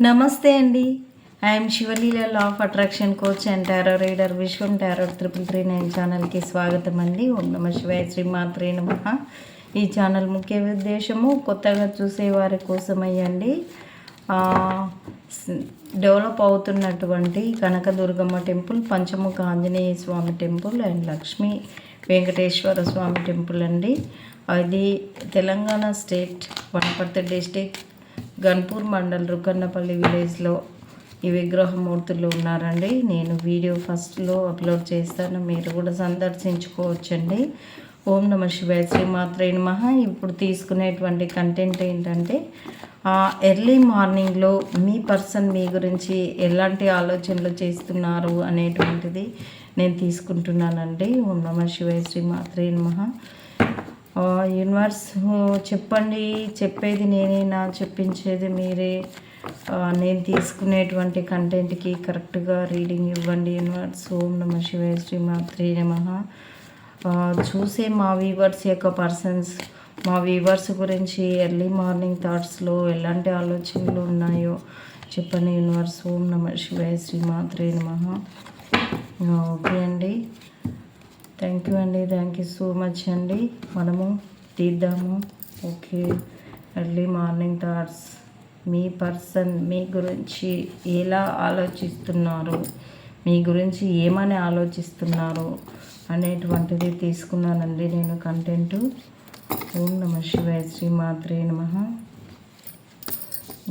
నమస్తే అండి. I'm Sivaleela law of attraction coach and tarot reader Vishwam tarot triple three nine ఛానల్కి స్వాగతం అండి. ఓం నమ శివాయ శ్రీ మాత్రే నమ. ఈ ఛానల్ ముఖ్య ఉద్దేశము కొత్తగా చూసేవారి కోసమయ్యండి డెవలప్ అవుతున్నటువంటి Kanakadurgamma temple Panchamukha Anjaneya Swami temple and Lakshmi Venkateswara Swami temple అండి. అది తెలంగాణ స్టేట్ వనపర్తి డిస్టిక్ గన్పూర్ మండల్ రుకన్నపల్లి విలేజ్లో ఈ విగ్రహమూర్తులు ఉన్నారండి. నేను వీడియో ఫస్ట్లో అప్లోడ్ చేస్తాను మీరు కూడా సందర్శించుకోవచ్చండి. ఓం నమ శివాయ శ్రీమాత్రే నమ. ఇప్పుడు తీసుకునేటువంటి కంటెంట్ ఏంటంటే ఎర్లీ మార్నింగ్లో మీ పర్సన్ మీ గురించి ఎలాంటి ఆలోచనలు చేస్తున్నారు అనేటువంటిది నేను తీసుకుంటున్నానండి. ఓం నమ శివాయ శ్రీమాత్రే నమ. యూనివర్స్ చెప్పండి. చెప్పేది నేనేనా చెప్పించేది మీరే. నేను తీసుకునేటువంటి కంటెంట్కి కరెక్ట్గా రీడింగ్ ఇవ్వండి యూనివర్స్. ఓం నమ శివాయ శ్రీమాత్రే నమ. చూసే మా వీవర్స్ యొక్క పర్సన్స్ మా వీవర్స్ గురించి ఎర్లీ మార్నింగ్ థాట్స్లో ఎలాంటి ఆలోచనలు ఉన్నాయో చెప్పండి యూనివర్స్. ఓం నమ శివాయ శ్రీమాత్రే నమ. ఓకే అండి. థ్యాంక్ యూ అండి. థ్యాంక్ యూ సో మచ్ అండి. మనము తీద్దాము. ఓకే. Early morning thoughts. మీ పర్సన్ మీ గురించి ఎలా ఆలోచిస్తున్నారు? మీ గురించి ఏమని ఆలోచిస్తున్నారు? అనేటువంటిది తీసుకున్నానండి నేను కంటెంట్. ఓం నమ శివాయ శ్రీ మాత్రే నమ.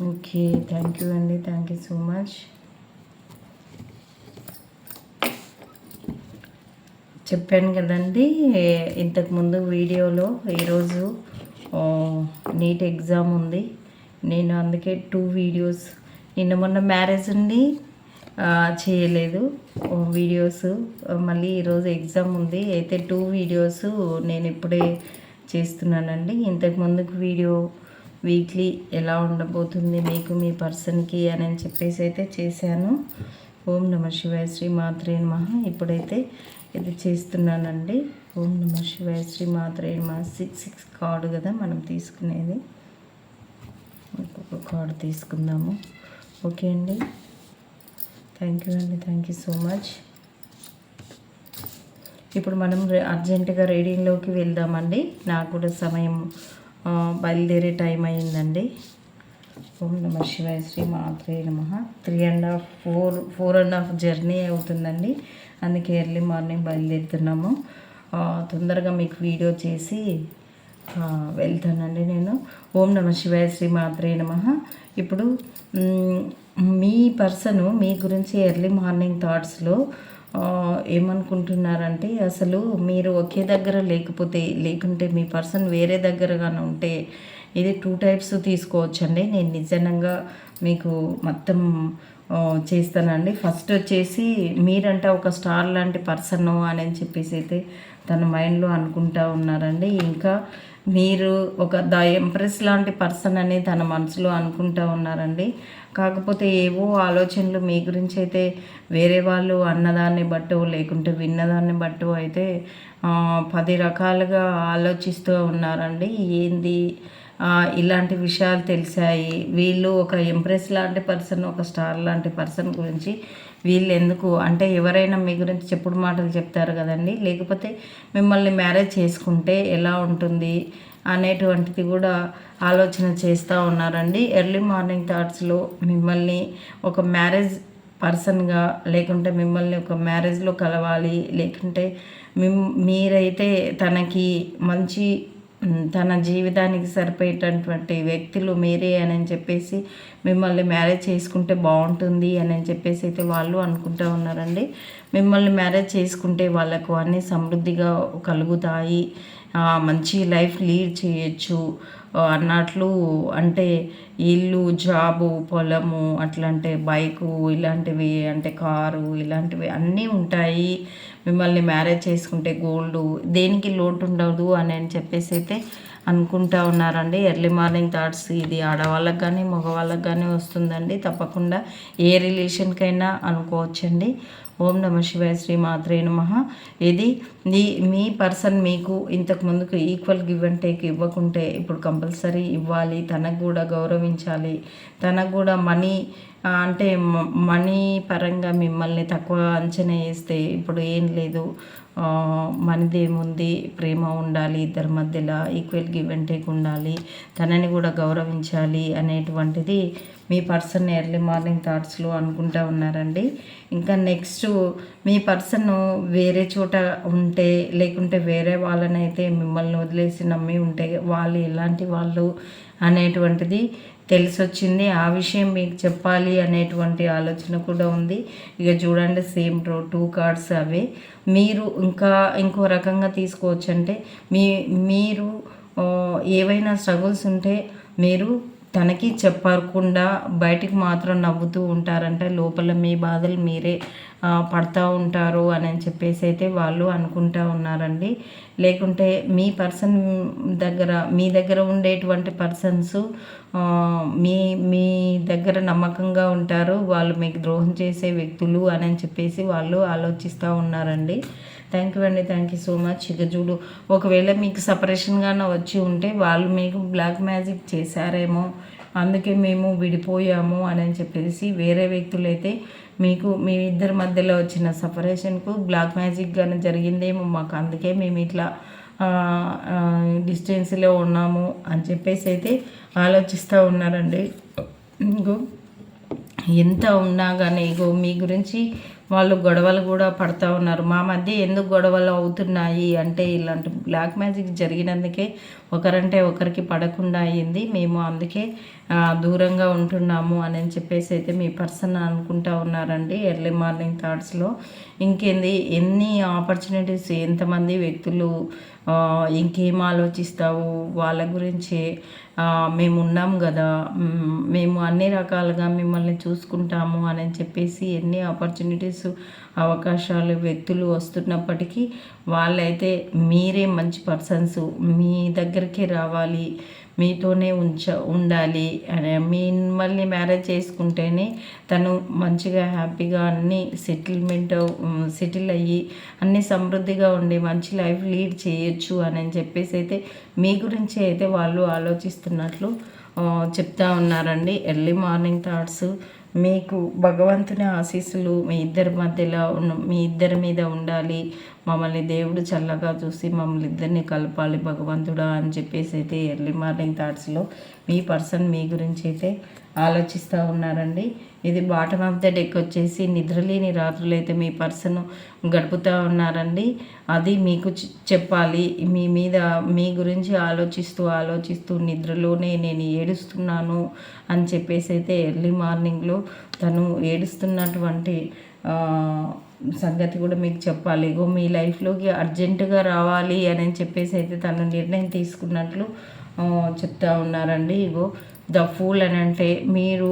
ఓకే. థ్యాంక్ యూ అండి. థ్యాంక్ యూ సో మచ్ చెప్పాను కదండి ఇంతకుముందు వీడియోలో ఈరోజు నీట్ ఎగ్జామ్ ఉంది. నేను అందుకే టూ వీడియోస్ నిన్న మొన్న మ్యారేజ్ ఉంది చేయలేదు. వీడియోస్ మళ్ళీ ఈరోజు ఎగ్జామ్ ఉంది. అయితే టూ వీడియోస్ నేను ఇప్పుడే చేస్తున్నానండి. ఇంతకు ముందుకు వీడియో వీక్లీ ఎలా ఉండబోతుంది మీకు మీ పర్సన్కి అని చెప్పేసి అయితే చేశాను. ఓం నమ శివాయ శ్రీ మాత్రే నమ. ఇప్పుడైతే ఇది చేస్తున్నానండి. ఓం నమ శివాయ శ్రీ మాత్రే నమ. సిక్స్ సిక్స్ కార్డు కదా మనం తీసుకునేది. ఇంకొక కార్డు తీసుకుందాము. ఓకే అండి. థ్యాంక్ యూ అండి. Thank you so much. ఇప్పుడు మనం అర్జెంటుగా రీడింగ్లోకి వెళ్దామండి. నాకు కూడా సమయం బయలుదేరే టైం అయిందండి ఓం నమ శివాయ శ్రీ మాత్రే నమ. Three and half four four and half journey అవుతుందండి. అందుకే ఎర్లీ మార్నింగ్ బయలుదేరుతున్నాము. తొందరగా మీకు వీడియో చేసి వెళ్తానండి నేను. ఓం నమ శివాయ శ్రీ మాత్రే నమ. ఇప్పుడు మీ పర్సను మీ గురించి ఎర్లీ మార్నింగ్ థాట్స్లో ఏమనుకుంటున్నారంటే అసలు మీరు ఒకే దగ్గర లేకపోతే లేకుంటే మీ పర్సన్ వేరే దగ్గరగానే ఉంటే ఇది టూ టైప్స్ తీసుకోవచ్చండి. నేను నిజంగా మీకు మొత్తం చేస్తానండి. ఫస్ట్ వచ్చేసి మీరంటే ఒక స్టార్ లాంటి పర్సన్ అని చెప్పేసి అయితే తన మైండ్లో అనుకుంటా ఉన్నారండి. ఇంకా మీరు ఒక ద ఎంప్రెస్ లాంటి పర్సన్ అని తన మనసులో అనుకుంటా ఉన్నారండి. కాకపోతే ఏవో ఆలోచనలు మీ గురించి అయితే వేరే వాళ్ళు అన్నదాన్ని బట్టో లేకుంటే విన్నదాన్ని బట్టో అయితే పది రకాలుగా ఆలోచిస్తూ ఉన్నారండి. ఏంది? ఇలాంటి విషయాలు తెలిసాయి. వీళ్ళు ఒక ఎంప్రెస్ లాంటి పర్సన్ ఒక స్టార్ లాంటి పర్సన్ గురించి వీళ్ళు ఎందుకు? అంటే ఎవరైనా మీ గురించి చెప్పుడు మాటలు చెప్తారు కదండి. లేకపోతే మిమ్మల్ని మ్యారేజ్ చేసుకుంటే ఎలా ఉంటుంది అనేటువంటిది కూడా ఆలోచన చేస్తూ ఉన్నారండి. ఎర్లీ మార్నింగ్ థాట్స్లో మిమ్మల్ని ఒక మ్యారేజ్ పర్సన్గా లేకుంటే మిమ్మల్ని ఒక మ్యారేజ్లో కలవాలి లేకుంటే మీరైతే తనకి మంచి తన జీవితానికి సరిపోయేటటువంటి వ్యక్తులు మీరే అని చెప్పేసి మిమ్మల్ని మ్యారేజ్ చేసుకుంటే బాగుంటుంది అని చెప్పేసి అయితే వాళ్ళు అనుకుంటూ ఉన్నారండి. మిమ్మల్ని మ్యారేజ్ చేసుకుంటే వాళ్ళకు అన్నీ సమృద్ధిగా కలుగుతాయి మంచి లైఫ్ లీడ్ చేయొచ్చు అన్నట్లు అంటే ఇల్లు జాబు పొలము అట్లంటే బైకు ఇలాంటివి అంటే కారు ఇలాంటివి అన్నీ ఉంటాయి. మిమ్మల్ని మ్యారేజ్ చేసుకుంటే గోల్డ్ దేనికి లోటు ఉండదు అని అని చెప్పేసి అయితే అనుకుంటా ఉన్నారండి. ఎర్లీ మార్నింగ్ థాట్స్ ఇది ఆడవాళ్ళకి కానీ మగవాళ్ళకి కానీ వస్తుందండి. తప్పకుండా ఏ రిలేషన్కైనా అనుకోవచ్చండి. ఓం నమ శివాయ శ్రీ మాత్రే నమ. ఇది మీ మీ పర్సన్ మీకు ఇంతకు ముందుకు ఈక్వల్ గివ్ అండ్ టేక్ ఇవ్వకుంటే ఇప్పుడు కంపల్సరీ ఇవ్వాలి తనకు కూడా గౌరవించాలి. తనకు కూడా మనీ అంటే మనీ పరంగా మిమ్మల్ని తక్కువ అంచనా వేస్తే ఇప్పుడు ఏం లేదు. మనదేముంది? ప్రేమ ఉండాలి ఇద్దరి మధ్యలో ఈక్వల్ గివ్ అండ్ టేక్ ఉండాలి తనని కూడా గౌరవించాలి అనేటువంటిది మీ పర్సన్ ఎర్లీ మార్నింగ్ థాట్స్లో అనుకుంటా ఉన్నారండి. ఇంకా నెక్స్ట్ మీ పర్సన్ వేరే చోట ఉంటే లేకుంటే వేరే వాళ్ళనైతే మిమ్మల్ని వదిలేసి నమ్మి ఉంటే వాళ్ళు ఎలాంటి వాళ్ళు అనేటువంటిది తెలిసొచ్చింది. ఆ విషయం మీకు చెప్పాలి అనేటువంటి ఆలోచన కూడా ఉంది. ఇక చూడండి సేమ్ రో టూ కార్డ్స్ అవే. మీరు ఇంకా ఇంకో రకంగా తీసుకోవచ్చు అంటే మీ మీరు ఏవైనా స్ట్రగుల్స్ ఉంటే మీరు తనకి చెప్పకుండా బయటికి మాత్రం నవ్వుతూ ఉంటారంటే లోపల మీ బాధలు మీరే పడతా ఉంటారు అని చెప్పేసి అయితే వాళ్ళు అనుకుంటా ఉన్నారండి. లేకుంటే మీ పర్సన్ దగ్గర మీ దగ్గర ఉండేటువంటి పర్సన్స్ మీ మీ దగ్గర నమ్మకంగా ఉంటారు. వాళ్ళు మీకు ద్రోహం చేసే వ్యక్తులు అని చెప్పేసి వాళ్ళు ఆలోచిస్తూ ఉన్నారండి. థ్యాంక్ యూ అండి. థ్యాంక్ యూ సో మచ్ ఇక చూడు. ఒకవేళ మీకు సపరేషన్గానే వచ్చి ఉంటే వాళ్ళు మీకు బ్లాక్ మ్యాజిక్ చేశారేమో అందుకే మేము విడిపోయాము అని చెప్పేసి వేరే వ్యక్తులైతే మీకు మీ ఇద్దరి మధ్యలో వచ్చిన సపరేషన్కు బ్లాక్ మ్యాజిక్ కానీ జరిగిందేమో మాకు అందుకే మేము ఇట్లా డిస్టెన్స్లో ఉన్నాము అని చెప్పేసి అయితే ఆలోచిస్తూ ఉన్నారండి. ఇంకో ఎంత ఉన్నా కానీ ఇగో మీ గురించి వాళ్ళు గొడవలు కూడా పడతా ఉన్నారు. మా మధ్య ఎందుకు గొడవలు అవుతున్నాయి అంటే ఇలాంటి బ్లాక్ మ్యాజిక్ జరిగినందుకే ఒకరంటే ఒకరికి పడకుండా అయ్యింది మేము అందుకే దూరంగా ఉంటున్నాము అని చెప్పేసి అయితే మీ పర్సన్ అనుకుంటా ఉన్నారండి ఎర్లీ మార్నింగ్ థాట్స్లో ఇంకేంది ఎన్ని ఆపర్చునిటీస్ ఎంతమంది వ్యక్తులు ఇంకేం ఆలోచిస్తావు? వాళ్ళ గురించి మేము ఉన్నాం కదా మేము అన్ని రకాలుగా మిమ్మల్ని చూసుకుంటాము అని చెప్పేసి ఎన్ని ఆపర్చునిటీస్ అవకాశాలు వ్యక్తులు వస్తున్నప్పటికీ వాళ్ళైతే మీరే మంచి పర్సన్స్. మీ దగ్గరికే రావాలి. మీతోనే ఉంచ ఉండాలి. మిమ్మల్ని మ్యారేజ్ చేసుకుంటేనే తను మంచిగా హ్యాపీగా అన్ని సెటిల్మెంట్ సెటిల్ అయ్యి అన్ని సమృద్ధిగా ఉండి మంచి లైఫ్ లీడ్ చేయొచ్చు అని చెప్పేసి అయితే మీ గురించి అయితే వాళ్ళు ఆలోచిస్తున్నట్లు చెప్తా ఉన్నారండి. Early morning thoughts. మీకు భగవంతుని ఆశీస్సులు మీ ఇద్దరి మధ్యలో మీ ఇద్దరి మీద ఉండాలి. మమ్మల్ని దేవుడు చల్లగా చూసి మమ్మల్ని ఇద్దరిని కలపాలి భగవంతుడా అని చెప్పేసి అయితే ఎర్లీ మార్నింగ్ థాట్స్లో మీ పర్సన్ మీ గురించి అయితే ఆలోచిస్తూ ఉన్నారండి. ఇది బాటమ్ ఆఫ్ ద డెక్ వచ్చేసి నిద్రలేని రాత్రులు అయితే మీ పర్సన్ గడుపుతూ ఉన్నారండి. అది మీకు చెప్పాలి. మీ మీద మీ గురించి ఆలోచిస్తూ ఆలోచిస్తూ నిద్రలోనే నేను ఏడుస్తున్నాను అని చెప్పేసి అయితే ఎర్లీ మార్నింగ్లో తను ఏడుస్తున్నటువంటి సంగతి కూడా మీకు చెప్పాలి. ఇగో మీ లైఫ్లోకి అర్జెంటుగా రావాలి అని చెప్పేసి అయితే తను నిర్ణయం తీసుకున్నట్లు చెప్తా ఉన్నారండి. ఇగో ద ఫూల్ అని అంటే మీరు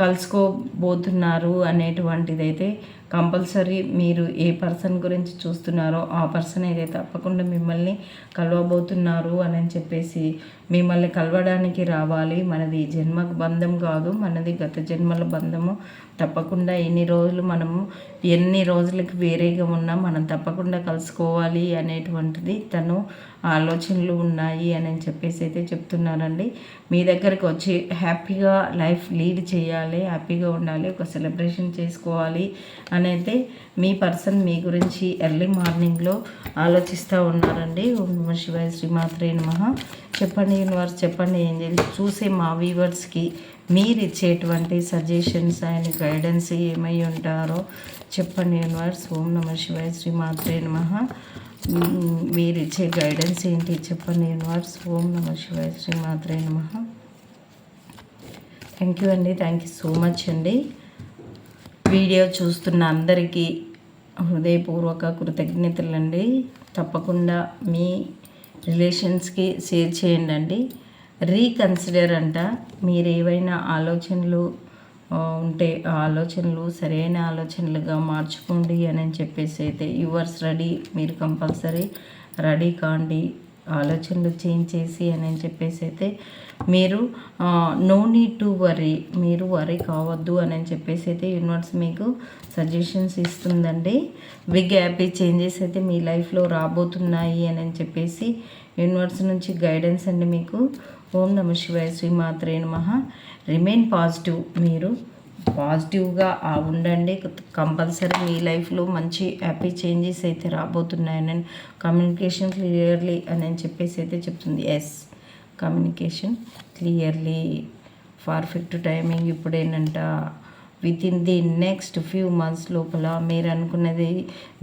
కలుసుకోబోతున్నారు అనేటువంటిది అయితే కంపల్సరీ మీరు ఏ పర్సన్ గురించి చూస్తున్నారో ఆ పర్సన్ అయితే తప్పకుండా మిమ్మల్ని కలవబోతున్నారు అని చెప్పేసి మిమ్మల్ని కలవడానికి రావాలి. మనది జన్మకు బంధం కాదు. మనది గత జన్మల బంధము. తప్పకుండా ఎన్ని రోజులు మనము ఎన్ని రోజులకి వేరేగా ఉన్నా మనం తప్పకుండా కలుసుకోవాలి అనేటువంటిది తను ఆలోచనలు ఉన్నాయి అని చెప్పేసి అయితే చెప్తున్నారండి. మీ దగ్గరకు వచ్చి హ్యాపీగా లైఫ్ లీడ్ చేయాలి హ్యాపీగా ఉండాలి ఒక సెలబ్రేషన్ చేసుకోవాలి అని అయితే మీ పర్సన్ మీ గురించి ఎర్లీ మార్నింగ్లో ఆలోచిస్తూ ఉన్నారండి. ఓం నమ శివాయ శ్రీమాత్రే నమ. చెప్పండి యూనివర్స్ చెప్పండి ఏం చూసే మా వీవర్స్కి మీరు ఇచ్చేటువంటి సజెషన్స్ అండ్ గైడెన్స్ ఏమై ఉంటారో చెప్పండి యూనివర్స్. ఓం నమ శివాయ శ్రీమాత్రే నమ. మీరు ఇచ్చే గైడెన్స్ ఏంటి చెప్పండి యూనివర్స్. ఓం నమ శివాయ శ్రీమాత్రే నమ. థ్యాంక్ యూ అండి. థ్యాంక్ యూ సో మచ్ అండి. వీడియో చూస్తున్న అందరికీ హృదయపూర్వక కృతజ్ఞతలండి. తప్పకుండా మీ రిలేషన్స్కి షేర్ చేయండి అండి రీకన్సిడర్ అంట మీరు ఏవైనా ఆలోచనలు ఉంటే ఆలోచనలు సరైన ఆలోచనలుగా మార్చుకోండి అని చెప్పేసి అయితే యువర్స్ రెడీ మీరు కంపల్సరీ రెడీ కాండి. ఆలోచనలు చేంజ్ చేసి అని చెప్పేసి అయితే మీరు నో నీడ్ టు వరీ మీరు వరీ కావద్దు అని చెప్పేసి అయితే యూనివర్స్ మీకు సజెషన్స్ ఇస్తుందండి. బిగ్ హ్యాపీ చేంజెస్ అయితే మీ లైఫ్లో రాబోతున్నాయి అని చెప్పేసి యూనివర్స్ నుంచి గైడెన్స్ అండి మీకు. ఓం నమ శివాయ శ్రీమాత్రే నమ. రిమైన్ పాజిటివ్ మీరు. పాజిటివ్గా ఉండండి. కంపల్సరీ మీ లైఫ్లో మంచి హ్యాపీ చేంజెస్ అయితే రాబోతున్నాయని కమ్యూనికేషన్ క్లియర్లీ అని చెప్పేసి అయితే చెప్తుంది. Yes communication clearly. Perfect timing ఇప్పుడు within the next few months లోపల మీరు అనుకున్నది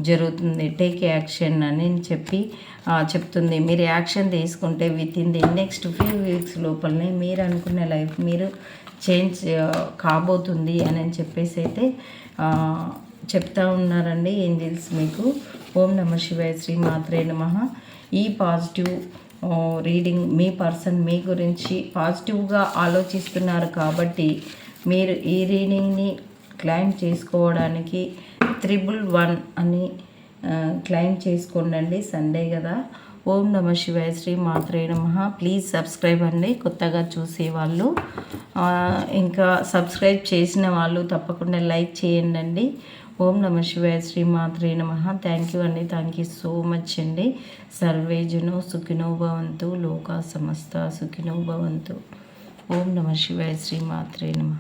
జరుగుతుంది. టేక్ యాక్షన్ అని చెప్పి చెప్తుంది. మీరు యాక్షన్ తీసుకుంటే within the next few weeks లోపలనే మీరు అనుకున్న లైఫ్ మీరు చేంజ్ కాబోతుంది అని చెప్పేసి అయితే చెప్తా ఉన్నారండి ఏంజిల్స్ మీకు. ఓం నమ శివాయ శ్రీ మాత్రే నమ. ఈ పాజిటివ్ రీడింగ్ మీ పర్సన్ మీ గురించి పాజిటివ్గా ఆలోచిస్తున్నారు కాబట్టి మీరు ఈ రీడింగ్ని క్లైమ్ చేసుకోవడానికి త్రిబుల్ వన్ అని క్లైమ్ చేసుకోండి సండే కదా. ఓం నమ శివాయ శ్రీ మాత్రే నమ. ప్లీజ్ సబ్స్క్రైబ్ అండి. కొత్తగా చూసేవాళ్ళు ఇంకా సబ్స్క్రైబ్ చేసిన వాళ్ళు తప్పకుండా లైక్ చేయండి ఓం నమ శివాయ శ్రీ మాత్రే నమ. థ్యాంక్ యూ అండి. థ్యాంక్ యూ సో మచ్ అండి. సర్వేజును సుఖినో భవంతు. లోకా సమస్త సుఖినో భవంతు. ఓం నమ శివాయ శ్రీ మాత్రే నమ.